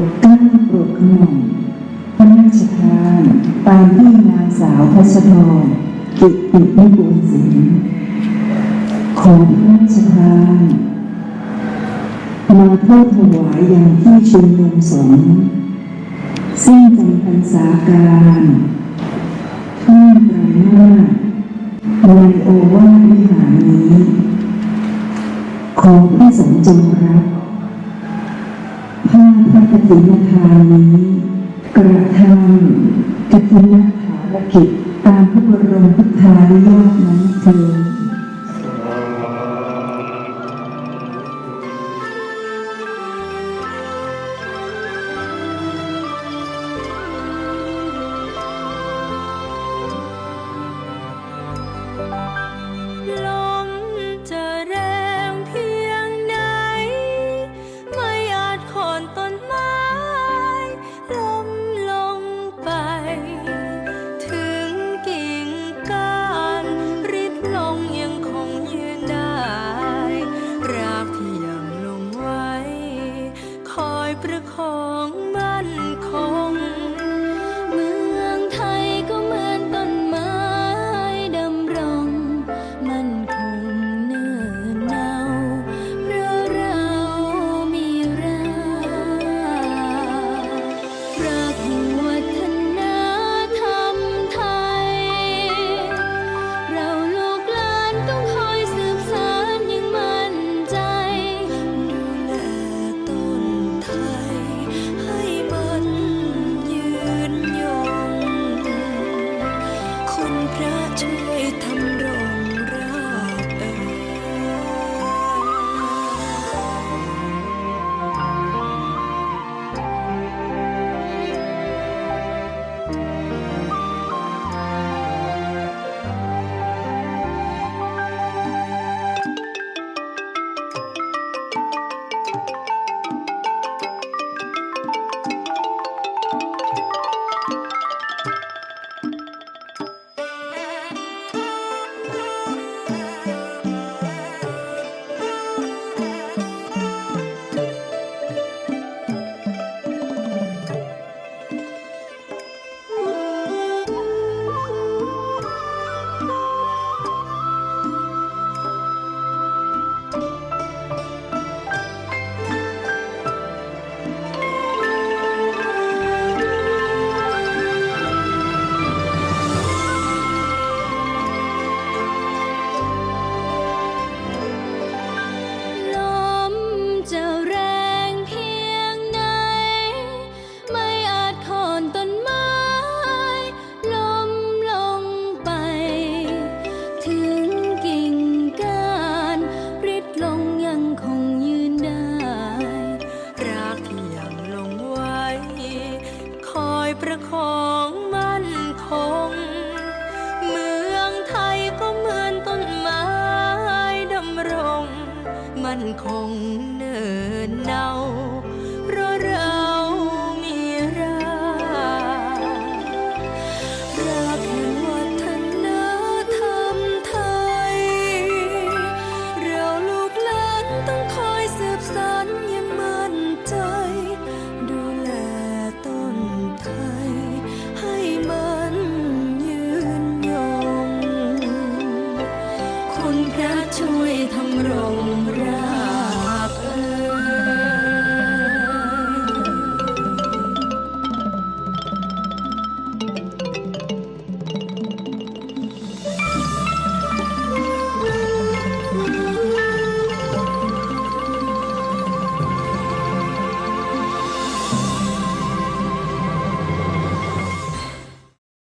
ดกล้าโปรดกระหม่อมพระราชทานตามที่นางสาวพัชรกิติมิบูลศิลของพระราชทานมาเพื่อถวายอย่างที่ชุมนุมสงฆ์สิ้นจำพรรษาการท่ามกลางหน้าในโอวาทวิหารนี้ ขอพระสงฆ์จงรับ พระกฐินทานนี้กระทำกฐินฐานกิจตามพระบรมพุทธานุญาตนั้นเถิด คุณพระช่วยทำรงรา